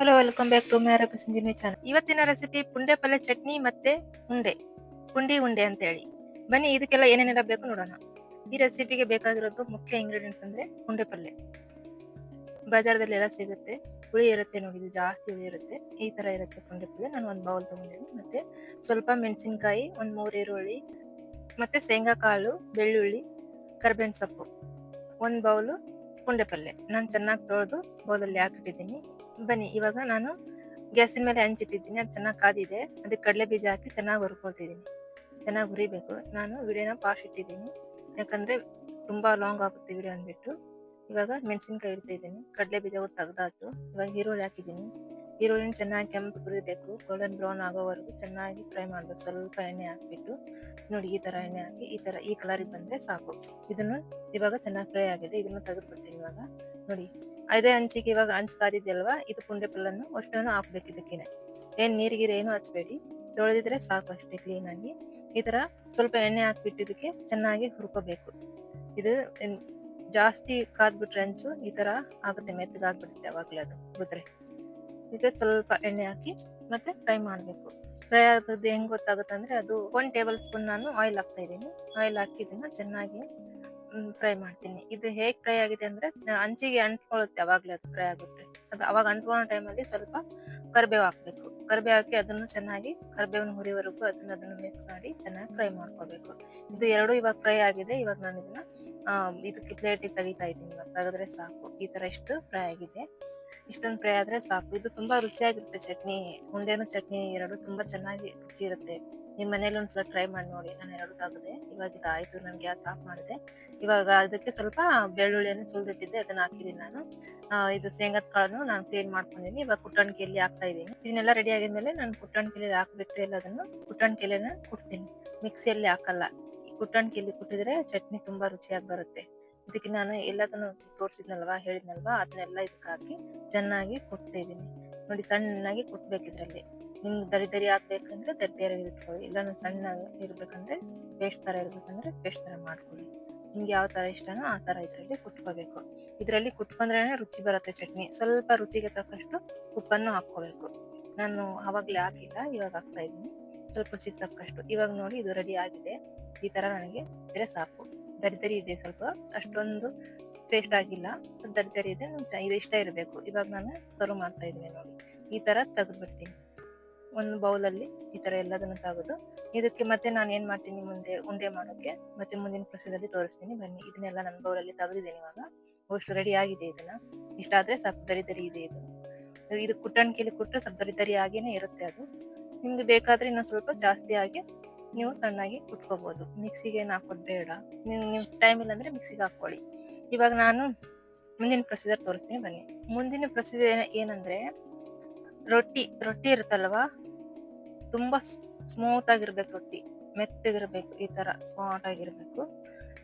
Hello welcome back to Meraka Sanjeevi channel ಇವತ್ತಿನ recipe ಪುಂಡೆ ಪಲ್ಯ ಚಟ್ನಿ ಮತ್ತೆ ಉಂಡೆ. ಪುಂಡಿ, ಉಂಡೆ ಅಂತ ಹೇಳಿ ಬನ್ನಿ, ಇದಕ್ಕೆಲ್ಲ ಏನೇನೆಲ್ಲ ಬೇಕು ನೋಡೋಣ. ಈ ರೆಸಿಪಿಗೆ ಬೇಕಾಗಿರೋದು ಮುಖ್ಯ ಇಂಗ್ರೀಡಿಯೆಂಟ್ಸ್ ಅಂದ್ರೆ ಪುಂಡೆ ಪಲ್ಯ ಬಜಾರದಲ್ಲಿ ಎಲ್ಲ ಸಿಗುತ್ತೆ. ಹುಳಿ ಇರುತ್ತೆ ನೋಡಿ ಜಾಸ್ತಿ ಹುಳಿ ಇರುತ್ತೆ. ಈ ತರ ಇರುತ್ತೆ ಪುಂಡೆ ಪಲ್ಯ ನಾನು ಒಂದು ಬೌಲ್ ತಗೊಂಡಿದ್ದೀನಿ. ಮತ್ತೆ ಸ್ವಲ್ಪ ಮೆಣಸಿನ್ಕಾಯಿ, ಒಂದು ಮೂರು ಈರುಳ್ಳಿ, ಮತ್ತೆ ಶೇಂಗಾ ಕಾಳು ಬೆಳ್ಳುಳ್ಳಿ, ಕರ್ಬೇವಿನ ಸೊಪ್ಪು. ಒಂದು ಬೌಲು ಪುಂಡೆ ಪಲ್ಯ ನಾನು ಚೆನ್ನಾಗಿ ತೊಳೆದು ಬೌಲಲ್ಲಿ ಹಾಕಿಟ್ಟಿದ್ದೀನಿ ಬನ್ನಿ, ಇವಾಗ ನಾನು ಗ್ಯಾಸಿನ ಮೇಲೆ ಹಂಚಿಟ್ಟಿದ್ದೀನಿ ಅದು ಚೆನ್ನಾಗಿ ಕಾದಿದೆ. ಅದಕ್ಕೆ ಕಡಲೆ ಬೀಜ ಹಾಕಿ ಚೆನ್ನಾಗಿ ಹುರ್ಕೊಳ್ತಿದ್ದೀನಿ. ಚೆನ್ನಾಗಿ ಹುರಿಬೇಕು. ನಾನು ವಿಡಿಯೋನ ಪಾಶ್ ಇಟ್ಟಿದ್ದೀನಿ. ಯಾಕಂದರೆ ತುಂಬ ಲಾಂಗ್ ಆಗುತ್ತೆ ವಿಡಿಯೋ ಅಂದ್ಬಿಟ್ಟು. ಇವಾಗ ಮೆಣಸಿನ್ಕಾಯಿ ಇಡ್ತಿದ್ದೀನಿ ಕಡಲೆ ಬೀಜ ಅವ್ರು ತೆಗ್ದಾತು ಇವಾಗ ಈರುಳ್ಳಿ ಹಾಕಿದ್ದೀನಿ. ಈರುಳ್ಳಿನ ಚೆನ್ನಾಗಿ ಕೆಂಪು ಹುರಿಬೇಕು. ಗೋಲ್ಡನ್ ಬ್ರೌನ್ ಆಗೋವರೆಗೂ ಚೆನ್ನಾಗಿ ಫ್ರೈ ಮಾಡಬೇಕು. ಸ್ವಲ್ಪ ಎಣ್ಣೆ ಹಾಕ್ಬಿಟ್ಟು. ನೋಡಿ, ಈ ಥರ ಎಣ್ಣೆ ಹಾಕಿ, ಈ ಥರ ಈ ಕಲರಿಗೆ ಬಂದರೆ ಸಾಕು. ಇದನ್ನು ಇವಾಗ ಚೆನ್ನಾಗಿ ಫ್ರೈ ಆಗಿದೆ. ಇದನ್ನು ತೆಗೆದುಕೊಡ್ತೀನಿ ಇವಾಗ. ನೋಡಿ ಅದೇ ಹಂಚಿಗೆ ಇವಾಗ ಹಂಚ್ ಕಾದಿದೆಯಲ್ವಾ ಇದು ಪುಂಡೆ ಪಲ್ಲನ್ನು ಅಷ್ಟನ್ನು ಹಾಕ್ಬೇಕು ಇದಕ್ಕೇನೆ. ಏನ್ ನೀರಿಗಿರ ಏನು ಹಚ್ಬೇಡಿ. ತೊಳೆದಿದ್ರೆ ಸಾಕು ಅಷ್ಟೇ ಕ್ಲೀನ್ ಆಗಿ. ಈ ತರ ಸ್ವಲ್ಪ ಎಣ್ಣೆ ಹಾಕ್ಬಿಟ್ಟು ಇದಕ್ಕೆ ಚೆನ್ನಾಗಿ ಹುರ್ಕೋಬೇಕು. ಇದು ಜಾಸ್ತಿ ಕಾದ್ಬಿಟ್ರೆ ಹಂಚು ಈ ತರ ಆಗುತ್ತೆ ಮೆತ್ತಗಾಗ್ಬಿಡುತ್ತೆ ಅವಾಗ್ಲೇ ಅದು ಹುರಿದ್ರೆ ಇದಕ್ಕೆ ಸ್ವಲ್ಪ ಎಣ್ಣೆ ಹಾಕಿ ಮತ್ತೆ ಫ್ರೈ ಮಾಡ್ಬೇಕು. ಫ್ರೈ ಆಗೋದು ಹೆಂಗ್ ಗೊತ್ತಾಗುತ್ತೆ ಅಂದ್ರೆ ಅದು ಒನ್ ಟೇಬಲ್ ಸ್ಪೂನ್ ನಾನು ಆಯಿಲ್ ಹಾಕ್ತಾ ಇದ್ದೀನಿ. ಆಯಿಲ್ ಇದನ್ನ ಚೆನ್ನಾಗಿ ಫ್ರೈ ಮಾಡ್ತೀನಿ. ಇದು ಹೇಗ್ ಫ್ರೈ ಆಗಿದೆ ಅಂದ್ರೆ ಅಂಚಿಗೆ ಅಂಟ್ಕೊಳ್ಳುತ್ತೆ ಅವಾಗ್ಲೇ ಅದು ಫ್ರೈ ಆಗುತ್ತೆ. ಅದು ಅವಾಗ ಅಂಟ್ಕೊಳ್ಳೋ ಟೈಮಲ್ಲಿ ಸ್ವಲ್ಪ ಕರಿಬೇವು ಹಾಕ್ಬೇಕು. ಕರಿಬೇವು ಹಾಕಿ ಅದನ್ನು ಚೆನ್ನಾಗಿ ಕರಿಬೇವಿನ ಹುರಿವರೆಗೂ ಅದನ್ನ ಅದನ್ನು ಮಿಕ್ಸ್ ಮಾಡಿ ಚೆನ್ನಾಗಿ ಫ್ರೈ ಮಾಡ್ಕೋಬೇಕು. ಇದು ಎರಡು ಇವಾಗ ಫ್ರೈ ಆಗಿದೆ. ಇವಾಗ ನಾನು ಇದನ್ನ ಇದಕ್ಕೆ ಪ್ಲೇಟಿಗೆ ತೆಗಿತಾ ಇದ್ದೀನಿ. ಇವಾಗ ತೆಗೆದ್ರೆ ಸಾಕು. ಈ ತರ ಇಷ್ಟು ಫ್ರೈ ಆಗಿದೆ. ಇಷ್ಟೊಂದು ಫ್ರೈ ಆದ್ರೆ ಸಾಕು. ಇದು ತುಂಬಾ ರುಚಿಯಾಗಿರುತ್ತೆ ಚಟ್ನಿ. ಮುಂದೇನು ಚಟ್ನಿ ಎರಡು ತುಂಬಾ ಚೆನ್ನಾಗಿ ರುಚಿ ಇರುತ್ತೆ. ನಿಮ್ ಮನೇಲಿ ಒಂದ್ಸಲ ಟ್ರೈ ಮಾಡಿ ನೋಡಿ, ನಾನು ತಾಗದೆ. ಇವಾಗ ಇದು ಆಯ್ತು ನಾನು ಗ್ಯಾಸ್ ಆಫ್ ಮಾಡಿದೆ. ಇವಾಗ ಅದಕ್ಕೆ ಸ್ವಲ್ಪ ಬೆಳ್ಳುಳ್ಳಿಯನ್ನು ಸುಲಿದಿಟ್ಟಿದ್ದೆ, ಅದನ್ನ ಹಾಕಿದೀನಿ ನಾನು. ಇದು ಶೇಂಗದ ಕಾಳನ್ನು ನಾನು ಕ್ಲೀನ್ ಮಾಡ್ಕೊಂಡಿದ್ದೀನಿ ಇವಾಗ ಕುಟ್ಟಣಿಕೆಯಲ್ಲಿ ಹಾಕ್ತಾ ಇದ್ದೀನಿ ಇದನ್ನೆಲ್ಲ ರೆಡಿ ಆಗಿದ್ಮೇಲೆ ನಾನು ಕುಟ್ಟಣಿಕೆಯಲ್ಲಿ ಹಾಕ್ಬಿಟ್ಟು ಎಲ್ಲದನ್ನು ಕುಟ್ಟಣಿಕೆಲೆನ ಕುಟ್ತೀನಿ. ಮಿಕ್ಸಿಯಲ್ಲಿ ಹಾಕಲ್ಲ. ಕುಟ್ಟಣಿಕೆಯಲ್ಲಿ ಕುಟ್ಟಿದ್ರೆ ಚಟ್ನಿ ತುಂಬಾ ರುಚಿಯಾಗಿ ಬರುತ್ತೆ. ಇದಕ್ಕೆ ನಾನು ಎಲ್ಲದನ್ನು ತೋರಿಸಿದ್ನಲ್ವಾ, ಹೇಳಿದ್ನಲ್ವಾ, ಅದನ್ನೆಲ್ಲ ಇದಕ್ಕೆ ಹಾಕಿ ಚೆನ್ನಾಗಿ ಕುಟ್ತಿದ್ದೀನಿ ನೋಡಿ, ಸಣ್ಣಾಗಿ ಕುಟ್ಬೇಕು ಇದ್ರಲ್ಲಿ ನಿಮ್ಗೆ ದರಿ ದರಿ ಹಾಕ್ಬೇಕಂದ್ರೆ ದರಿ ದರಿ ಇಟ್ಕೊಳ್ಳಿ. ಇಲ್ಲ ಸಣ್ಣ ಇರ್ಬೇಕಂದ್ರೆ ಪೇಸ್ಟ್ ತರ ಇರ್ಬೇಕಂದ್ರೆ ಪೇಸ್ಟ್ ತರ ಮಾಡ್ಕೊಳ್ಳಿ. ನಿಮ್ಗೆ ಯಾವ ತರ ಇಷ್ಟನೋ ಆ ತರ ಇದರಲ್ಲಿ ಕುಟ್ಕೋಬೇಕು. ಇದರಲ್ಲಿ ಕುಟ್ಕೊಂಡ್ರೇನೆ ರುಚಿ ಬರುತ್ತೆ ಚಟ್ನಿ. ಸ್ವಲ್ಪ ರುಚಿಗೆ ತಕ್ಕಷ್ಟು ಉಪ್ಪನ್ನು ಹಾಕೋಬೇಕು ನಾನು ಅವಾಗ್ಲೇ ಹಾಕಿಲ್ಲ, ಇವಾಗ ಹಾಕ್ತಾ ಇದ್ದೀನಿ. ಸ್ವಲ್ಪ ರುಚಿಗೆ ತಕ್ಕಷ್ಟು. ಇವಾಗ ನೋಡಿ ಇದು ರೆಡಿ ಆಗಿದೆ. ಈ ತರ ನನಗೆ ಇದ್ರೆ ಸಾಕು. ದರಿ ದರಿ ಇದೆ ಸ್ವಲ್ಪ. ಅಷ್ಟೊಂದು ಪೇಸ್ಟ್ ಆಗಿಲ್ಲ. ದರಿ ದರಿ ಇದೆ. ಇದು ಇಷ್ಟ ಇರಬೇಕು. ಇವಾಗ ನಾನು ಸರ್ವ್ ಮಾಡ್ತಾ ಇದ್ದೀನಿ ನೋಡಿ. ಈ ತರ ತೆಗೆದ್ಬಿಡ್ತೀನಿ. ಒಂದು ಬೌಲಲ್ಲಿ ಈ ತರ ಎಲ್ಲದನ್ನು ತೆಗೆದು, ಇದಕ್ಕೆ ಮತ್ತೆ ನಾನು ಏನ್ ಮಾಡ್ತೀನಿ ಮುಂದೆ, ಉಂಡೆ ಮಾಡೋಕೆ ಮತ್ತೆ ಮುಂದಿನ ಪ್ರೊಸೆದಲ್ಲಿ ತೋರಿಸ್ತೀನಿ. ಬನ್ನಿ, ಇದನ್ನೆಲ್ಲ ನನ್ನ ಬೌಲಲ್ಲಿ ತೆಗೆದಿದ್ದೀನಿ ಇವಾಗ. ಅಷ್ಟು ರೆಡಿ ಆಗಿದೆ ಇದನ್ನ. ಇಷ್ಟ ಆದ್ರೆ ಸ್ವಲ್ಪ ದರಿ ದರಿ ಇದೆ ಇದು. ಇದು ಕುಟ್ಟಣಿಕೆಯಲ್ಲಿ ಕೊಟ್ಟರೆ ಸ್ವಲ್ಪ ದರಿ ದರಿ ಆಗೇನೆ ಇರುತ್ತೆ ಅದು. ನಿಮ್ಗೆ ಬೇಕಾದ್ರೆ ಇನ್ನೊಂದು ಸ್ವಲ್ಪ ಜಾಸ್ತಿ ಆಗಿ ನೀವು ಸಣ್ಣಾಗಿ ಕುಟ್ಕೋಬಹುದು ಮಿಕ್ಸಿಗೆ ಹಾಕೋದು ಬೇಡ. ನೀವು ನಿಮ್ ಟೈಮ್ ಇಲ್ಲ ಅಂದ್ರೆ ಮಿಕ್ಸಿಗೆ ಹಾಕೊಳ್ಳಿ ಇವಾಗ ನಾನು ಮುಂದಿನ ಪ್ರೊಸೀಜರ್ ತೋರಿಸ್ತೀನಿ. ಬನ್ನಿ. ಮುಂದಿನ ಪ್ರೊಸೀಜರ್ ಏನಂದ್ರೆ ರೊಟ್ಟಿ ರೊಟ್ಟಿ ಇರುತ್ತಲ್ವಾ? ತುಂಬಾ ಸ್ಮೂತ್ ಆಗಿರ್ಬೇಕು ರೊಟ್ಟಿ. ಮೆತ್ತಗಿರ್ಬೇಕು, ಈ ತರ ಸ್ಮಾರ್ಟ್ ಆಗಿರ್ಬೇಕು.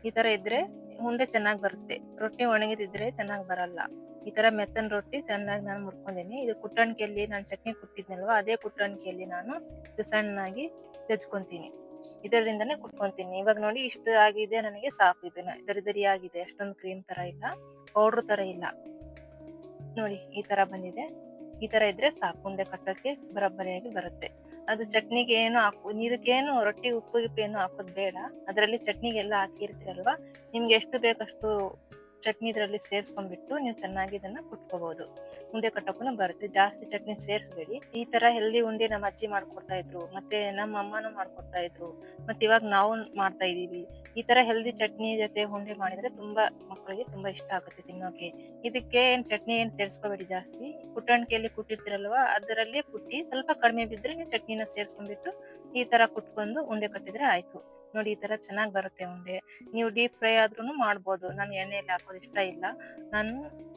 ಈ ತರ ಇದ್ರೆ ಉಂಡೆ ಚೆನ್ನಾಗಿ ಬರುತ್ತೆ. ರೊಟ್ಟಿ ಒಣಗಿದಿದ್ರೆ ಚೆನ್ನಾಗಿ ಬರಲ್ಲ. ಈ ತರ ಮೆತ್ತನ್ ರೊಟ್ಟಿ ಚೆನ್ನಾಗಿ ನಾನು ಮುರ್ಕೊಂಡಿನಿ ಇದು ಕುಟ್ಟಣಿಕೆಯಲ್ಲಿ ನಾನು ಚಟ್ನಿ ಕುಟ್ಟಿದ್ನಲ್ವಾ, ಅದೇ ಕುಟ್ಟಣಿಕೆಯಲ್ಲಿ ನಾನು ಇದು ಸಣ್ಣಾಗಿ ತೆಚ್ಕೊಂತೀನಿ ಇದರಿಂದನೇ ಕುಟ್ಕೊಂತೀನಿ. ಇವಾಗ ನೋಡಿ ಇಷ್ಟು ಆಗಿದೆ ನನಗೆ, ಸಾಕು ಇದನ್ನ. ದರಿ ದರಿ ಆಗಿದೆ. ಅಷ್ಟೊಂದು ಕ್ರೀಮ್ ತರ ಇಲ್ಲ ಪೌಡರ್ ತರ ಇಲ್ಲ. ನೋಡಿ, ಈ ತರ ಬಂದಿದೆ. ಈ ತರ ಇದ್ರೆ ಸಾಕು. ಉಂಡೆ ಕಟ್ಟಕ್ಕೆ ಬರಬ್ಬರಿಯಾಗಿ ಬರುತ್ತೆ. ಅದು ಚಟ್ನಿಗೆ ಏನು ಹಾಕು, ಇದಕ್ಕೇನು ರೊಟ್ಟಿ, ಉಪ್ಪು, ಗಿಪ್ಪು ಏನು ಹಾಕೋದ್ ಬೇಡ. ಅದರಲ್ಲಿ ಚಟ್ನಿಗೆಲ್ಲ ಹಾಕಿರ್ತೀರಲ್ವಾ? ನಿಮ್ಗೆ ಎಷ್ಟು ಬೇಕಷ್ಟು ಚಟ್ನಿ ಇದರಲ್ಲಿ ಸೇರ್ಸ್ಕೊಂಡ್ಬಿಟ್ಟು ನೀವು ಚೆನ್ನಾಗಿ ಇದನ್ನ ಕುಟ್ಕೋಬಹುದು ಉಂಡೆ ಕಟ್ಟಕ್ಕೂ ಬರುತ್ತೆ. ಜಾಸ್ತಿ ಚಟ್ನಿ ಸೇರಿಸ್ಬೇಡಿ. ಈ ತರ ಹೆಲ್ದಿ ಉಂಡೆ ನಮ್ಮ ಅಜ್ಜಿ ಮಾಡ್ಕೊಡ್ತಾ ಇದ್ರು, ಮತ್ತೆ ನಮ್ಮ ಅಮ್ಮನೂ ಮಾಡ್ಕೊಡ್ತಾ ಇದ್ರು, ಮತ್ತೆ ಇವಾಗ ನಾವು ಮಾಡ್ತಾ ಇದೀವಿ ಈ ತರ ಹೆಲ್ದಿ ಚಟ್ನಿ ಜೊತೆ ಉಂಡೆ ಮಾಡಿದ್ರೆ ತುಂಬಾ ಮಕ್ಕಳಿಗೆ ತುಂಬಾ ಇಷ್ಟ ಆಗುತ್ತೆ ತಿನ್ನೋಕೆ. ಇದಕ್ಕೆ ಏನ್ ಚಟ್ನಿ ಏನ್ ಸೇರಿಸ್ಕೋಬೇಡಿ ಜಾಸ್ತಿ. ಕುಟ್ಟಣಿಕೆಯಲ್ಲಿ ಕುಟ್ಟಿರ್ತಿರಲ್ವಾ, ಅದರಲ್ಲಿ ಕುಟ್ಟಿ ಸ್ವಲ್ಪ ಕಡಿಮೆ ಬಿದ್ರೆ ನೀವು ಚಟ್ನಿನ ಸೇರಿಸ್ಕೊಂಡ್ಬಿಟ್ಟು ಈ ತರ ಕುಟ್ಕೊಂಡು ಉಂಡೆ ಕಟ್ಟಿದ್ರೆ ಆಯ್ತು. ನೋಡಿ ಈ ತರ ಚೆನ್ನಾಗಿ ಬರುತ್ತೆ ಉಂಡೆ. ನೀವು ಡೀಪ್ ಫ್ರೈ ಆದ್ರೂ ಮಾಡ್ಬೋದು. ನಾನು ಎಣ್ಣೆಯಲ್ಲಿ ಹಾಕೋದು ಇಷ್ಟ ಇಲ್ಲ. ನಾನು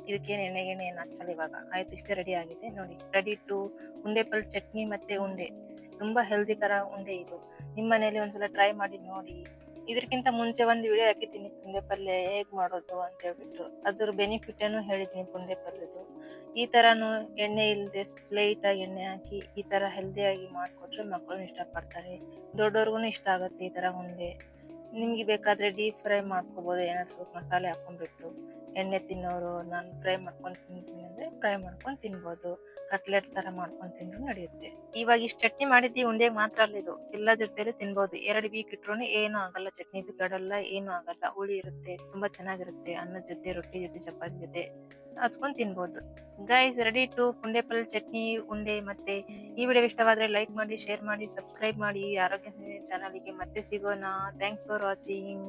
ಇದಕ್ಕೇನು ಎಣ್ಣೆ ಗಿಣ್ಣೆ ಏನು ಹಚ್ಚಲ್ಲ ಇವಾಗ. ಆಯ್ತು, ಇಷ್ಟೇ ರೆಡಿ ಆಗಿದೆ. ನೋಡಿ ರೆಡಿ ಟು ಉಂಡೆ ಪಲ್ ಚಟ್ನಿ ಮತ್ತೆ ಉಂಡೆ. ತುಂಬಾ ಹೆಲ್ದಿ ತರ ಉಂಡೆ ಇದು. ನಿಮ್ಮ ಮನೇಲಿ ಒಂದ್ಸಲ ಟ್ರೈ ಮಾಡಿ ನೋಡಿ. ಇದಕ್ಕಿಂತ ಮುಂಚೆ ಒಂದು ವಿಡಿಯೋ ಹಾಕಿದ್ದೀನಿ ಪುಂಡೆ ಪಲ್ಯ ಹೇಗ್ ಮಾಡೋದು ಅಂತ ಹೇಳ್ಬಿಟ್ಟು. ಅದ್ರ ಬೆನಿಫಿಟ್ ಅನ್ನು ಹೇಳಿದ್ದೀನಿ ಪುಂಡೆ ಪಲ್ಯದು ಈ ತರಾನು ಎಣ್ಣೆ ಇಲ್ಲದೆ ಲೈಟ್ ಆಗಿ ಎಣ್ಣೆ ಹಾಕಿ ಈ ತರ ಹೆಲ್ದಿ ಆಗಿ ಮಾಡ್ಕೊಟ್ರೆ ಮಕ್ಕಳು ಇಷ್ಟಪಡ್ತಾರೆ. ದೊಡ್ಡವ್ರಿಗೂ ಇಷ್ಟ ಆಗುತ್ತೆ ಈ ತರ ಉಂಡೆ. ನಿಮ್ಗೆ ಬೇಕಾದ್ರೆ ಡೀಪ್ ಫ್ರೈ ಮಾಡ್ಕೋಬಹುದು ಏನಾದ್ರು ಸ್ವಲ್ಪ ಮಸಾಲೆ ಹಾಕೊಂಡ್ಬಿಟ್ಟು ಎಣ್ಣೆ ತಿನ್ನೋರು, ನಾನು ಫ್ರೈ ಮಾಡ್ಕೊಂಡು ತಿಂತೀನಿ ಅಂದ್ರೆ ಫ್ರೈ ಮಾಡ್ಕೊಂಡು ತಿನ್ಬೋದು. ಕಟ್ಲೆಟ್ ತರ ಮಾಡ್ಕೊಂಡು ತಿಂದ್ರು ನಡೆಯುತ್ತೆ. ಇವಾಗ ಇಷ್ಟು ಚಟ್ನಿ ಮಾಡಿದ್ದಿ ಉಂಡೆ ಮಾತ್ರ ಅಲ್ಲ ಇದು. ಎಲ್ಲ ಜೊತೆಯಲ್ಲಿ ತಿನ್ಬಹುದು ಎರಡು ವೀಕ್ ಇಟ್ರೂ ಏನು ಆಗಲ್ಲ ಚಟ್ನಿ ಇದು ಕೆಡಲ್ಲ ಏನು ಆಗಲ್ಲ. ಹುಳಿ ಇರುತ್ತೆ, ತುಂಬಾ ಚೆನ್ನಾಗಿರುತ್ತೆ. ಅನ್ನದ ಜೊತೆ, ರೊಟ್ಟಿ ಜೊತೆ, ಚಪಾತಿ ಜೊತೆ. ಹಚ್ಕೊಂಡ್ ತಿನ್ಬಹುದು ಗೈಸ್ ರೆಡಿ ಟು ಪುಂಡೆ ಪಲ್ಯ ಚಟ್ನಿ, ಉಂಡೆ ಮತ್ತೆ ಈ ವಿಡಿಯೋ ಇಷ್ಟವಾದ್ರೆ ಲೈಕ್ ಮಾಡಿ ಶೇರ್ ಮಾಡಿ ಸಬ್ಸ್ಕ್ರೈಬ್ ಮಾಡಿ, ಆರೋಗ್ಯ ಚಾನಲ್ಗೆ ಮತ್ತೆ ಸಿಗೋಣ. Thanks for watching